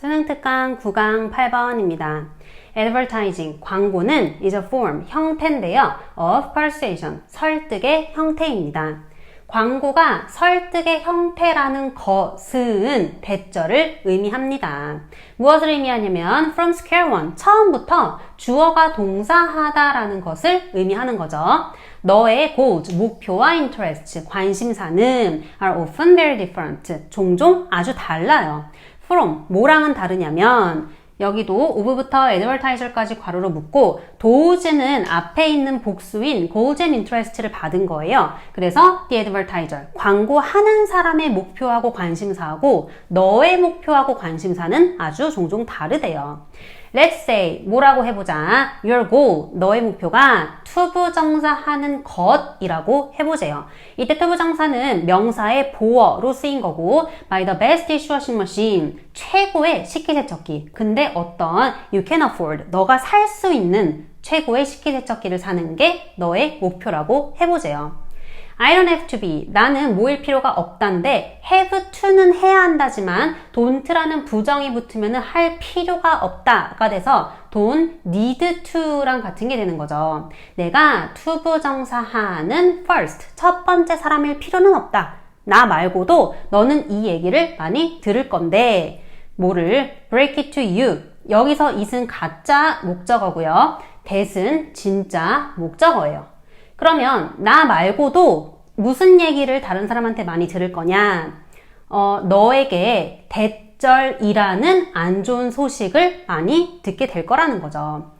수능 특강 9강 8번입니다. advertising, 광고는 is a form, 형태인데요. of persuasion, 설득의 형태입니다. 광고가 설득의 형태라는 것은 대절을 의미합니다. 무엇을 의미하냐면 from square one, 처음부터 주어가 동사하다라는 것을 의미하는 거죠. 너의 goals, 목표와 interest, 관심사는 are often very different, 종종 아주 달라요. From, 뭐랑은 다르냐면 여기도 of부터 advertiser까지 괄호로 묶고 도우즈는 앞에 있는 복수인 and interest를 받은 거예요. 그래서 the advertiser, 광고하는 사람의 목표하고 관심사하고 너의 목표하고 관심사는 아주 종종 다르대요. Let's say 뭐라고 해보자. Your goal, 너의 목표가 투부정사하는 것이라고 해보세요. 이때 투부정사는 명사의 보어로 쓰인 거고 by the best dishwashing machine, 최고의 식기세척기. 근데 어떤 you can afford, 너가 살 수 있는 최고의 식기세척기를 사는 게 너의 목표라고 해보세요. I don't have to be. 나는 모일 필요가 없단데 have to는 해야 한다지만 don't라는 부정이 붙으면 할 필요가 없다가 돼서 don't need to랑 같은 게 되는 거죠. 내가 to 부정사하는 first, 첫 번째 사람일 필요는 없다. 나 말고도 너는 이 얘기를 많이 들을 건데 뭐를 break it to you. 여기서 it은 가짜 목적어고요. that은 진짜 목적어예요. 그러면 나 말고도 무슨 얘기를 다른 사람한테 많이 들을 거냐? 어, 너에게 대절이라는 안 좋은 소식을 많이 듣게 될 거라는 거죠.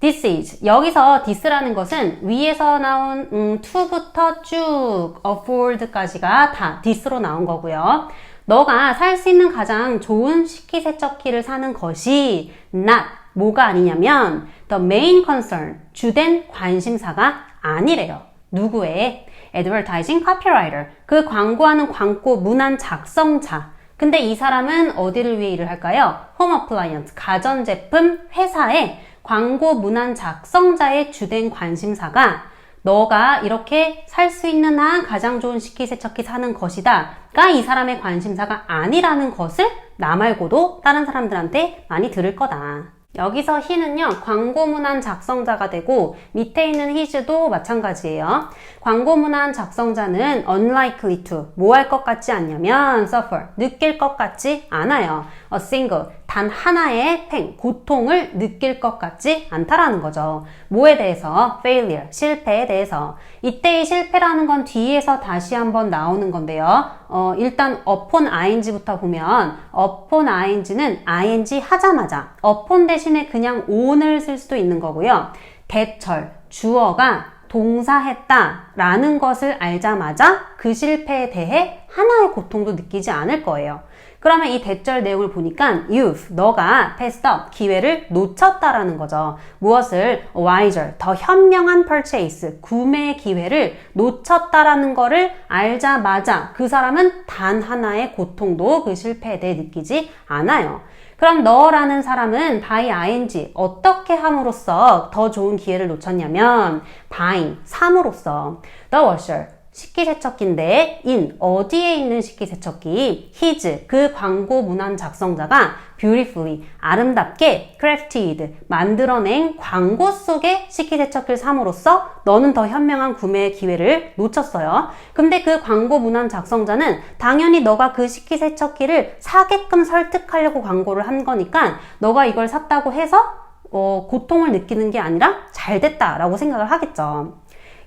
This is. 여기서 this라는 것은 위에서 나온 음, to부터 쭉 afford까지가 다 this로 나온 거고요. 너가 살 수 있는 가장 좋은 식기세척기를 사는 것이 not 뭐가 아니냐면 the main concern 주된 관심사가 아니래요. 누구의? advertising copywriter. 그 광고하는 광고 문안 작성자. 근데 이 사람은 어디를 위해 일을 할까요? home appliance, 가전제품 회사의 광고 문안 작성자의 주된 관심사가 너가 이렇게 살 수 있는 한 가장 좋은 식기세척기 사는 것이다.가 이 사람의 관심사가 아니라는 것을 나 말고도 다른 사람들한테 많이 들을 거다. 여기서 he는요, 광고 문안 작성자가 되고 밑에 있는 his도 마찬가지예요. 광고 문안 작성자는 unlikely to, 뭐 할 것 같지 않냐면 suffer, 느낄 것 같지 않아요. a single, 단 하나의 pain, 고통을 느낄 것 같지 않다라는 거죠. 뭐에 대해서? failure, 실패에 대해서. 이때의 실패라는 건 뒤에서 다시 한번 나오는 건데요. 어, 일단 upon ing부터 보면 upon ing는 ing 하자마자 upon 대신에 그냥 on을 쓸 수도 있는 거고요. 대철, 주어가 동사했다 라는 것을 알자마자 그 실패에 대해 하나의 고통도 느끼지 않을 거예요. 그러면 이 대절 내용을 보니까 you've, 너가 passed up, 기회를 놓쳤다라는 거죠. 무엇을 wiser, 더 현명한 purchase, 구매 기회를 놓쳤다라는 거를 알자마자 그 사람은 단 하나의 고통도 그 실패에 대해 느끼지 않아요. 그럼 너라는 사람은 by ing 어떻게 함으로써 더 좋은 기회를 놓쳤냐면 buying 삼으로써 the washer 식기세척기인데 in 어디에 있는 식기세척기 his 그 광고 문안 작성자가 beautifully 아름답게 crafted 만들어낸 광고 속의 식기세척기를 삼으로써 너는 더 현명한 구매 기회를 놓쳤어요. 근데 그 광고 문안 작성자는 당연히 너가 그 식기세척기를 사게끔 설득하려고 광고를 한 거니까 너가 이걸 샀다고 해서 어, 고통을 느끼는 게 아니라 잘 됐다라고 생각을 하겠죠.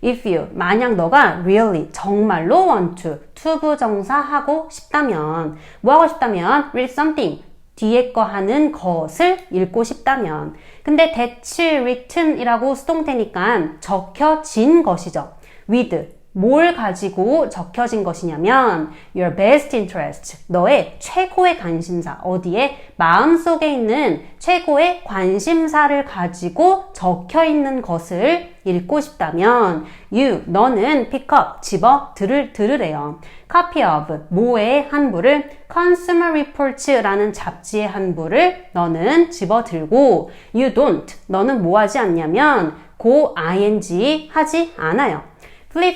If you, 만약 너가 really, 정말로 want to, 투부정사 하고 싶다면, 뭐 하고 싶다면, read something, 뒤에 거 하는 것을 읽고 싶다면. 근데 that's written 이라고 수동태니까 적혀진 것이죠. with, 뭘 가지고 적혀진 것이냐면 your best interest, 너의 최고의 관심사, 어디에 마음속에 있는 최고의 관심사를 가지고 적혀 있는 것을 읽고 싶다면 you, 너는 pick up, 집어 들을, 들으래요. copy of, 뭐의 한 부를 consumer reports라는 잡지의 한 부를 너는 집어 들고 you don't, 너는 뭐 하지 않냐면 go ing 하지 않아요.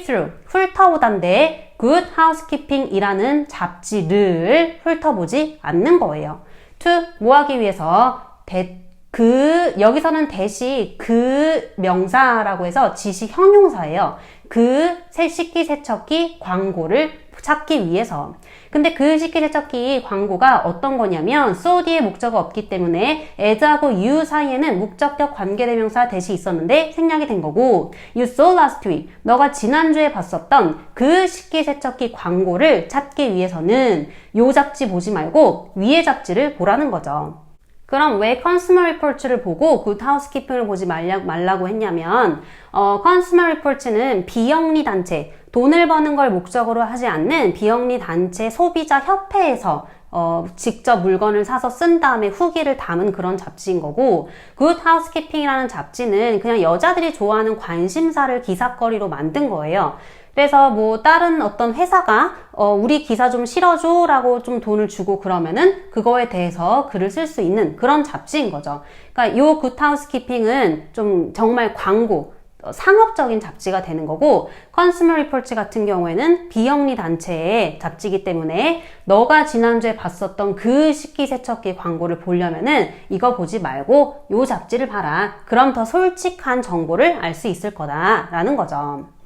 Through, 훑어보단데 good housekeeping 이라는 잡지를 훑어보지 않는 거예요. to 뭐 하기 위해서 대, 그 여기서는 대시 그 명사라고 해서 지시 형용사예요. 그 식기 세척기 광고를 찾기 위해서. 근데 그 식기 세척기 광고가 어떤 거냐면 so 뒤에 목적어 없기 때문에 as하고 you 사이에는 목적격 관계대명사 대시 있었는데 생략이 된 거고 you saw last week 너가 지난주에 봤었던 그 식기 세척기 광고를 찾기 위해서는 요 잡지 보지 말고 위에 잡지를 보라는 거죠. 그럼 왜 컨슈머 리포트를 보고 굿 하우스키핑을 보지 말라, 말라고 했냐면 어, 컨슈머 리포트는 비영리 단체, 돈을 버는 걸 목적으로 하지 않는 비영리 단체 소비자 협회에서 어, 직접 물건을 사서 쓴 다음에 후기를 담은 그런 잡지인 거고 굿 하우스키핑이라는 잡지는 그냥 여자들이 좋아하는 관심사를 기사거리로 만든 거예요. 그래서 뭐 다른 어떤 회사가 어 우리 기사 좀 실어줘 라고 좀 돈을 주고 그러면은 그거에 대해서 글을 쓸 수 있는 그런 잡지인 거죠. 그러니까 요 굿하우스키핑은 좀 정말 광고 어, 상업적인 잡지가 되는 거고 컨슈머 리포트 같은 경우에는 비영리 단체의 잡지이기 때문에 너가 지난주에 봤었던 그 식기세척기 광고를 보려면은 이거 보지 말고 요 잡지를 봐라. 그럼 더 솔직한 정보를 알 수 있을 거다라는 거죠.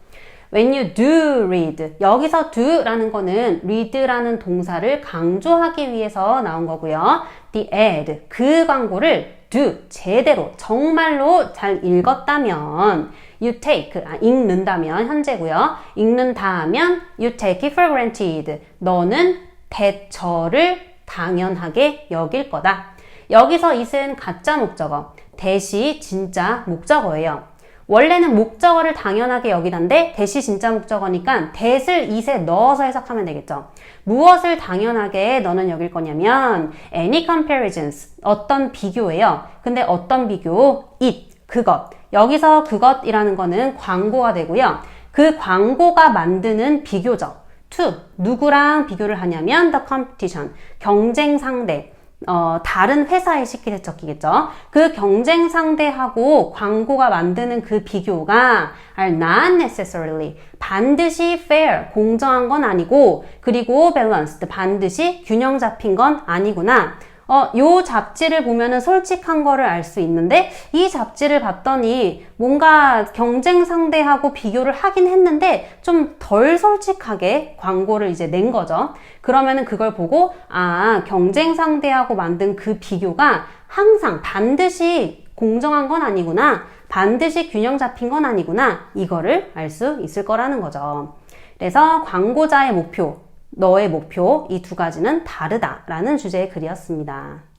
When you do read. 여기서 do라는 거는 read라는 동사를 강조하기 위해서 나온 거고요. The ad. 그 광고를 do. 제대로, 정말로 잘 읽었다면 you take. 아, 읽는다면 현재고요. 읽는다 하면 you take it for granted. 너는 대처를 당연하게 여길 거다. 여기서 it은 가짜 목적어. 대시 진짜 목적어예요. 원래는 목적어를 당연하게 여기던데 대시 진짜 목적어니까 that을 it에 넣어서 해석하면 되겠죠. 무엇을 당연하게 너는 여길 거냐면 any comparisons 어떤 비교예요. 근데 어떤 비교? it 그것. 여기서 그것이라는 거는 광고가 되고요. 그 광고가 만드는 비교죠. to 누구랑 비교를 하냐면 the competition 경쟁 상대. 어, 다른 회사의 식기세척기겠죠. 그 경쟁 상대하고 광고가 만드는 그 비교가 are not necessarily 반드시 fair 공정한 건 아니고 그리고 balanced 반드시 균형 잡힌 건 아니구나. 어, 요 잡지를 보면은 솔직한 거를 알 수 있는데 이 잡지를 봤더니 뭔가 경쟁 상대하고 비교를 하긴 했는데 좀 덜 솔직하게 광고를 이제 낸 거죠. 그러면은 그걸 보고 아, 경쟁 상대하고 만든 그 비교가 항상 반드시 공정한 건 아니구나. 반드시 균형 잡힌 건 아니구나. 이거를 알 수 있을 거라는 거죠. 그래서 광고자의 목표, 너의 목표 이 두 가지는 다르다라는 주제의 글이었습니다.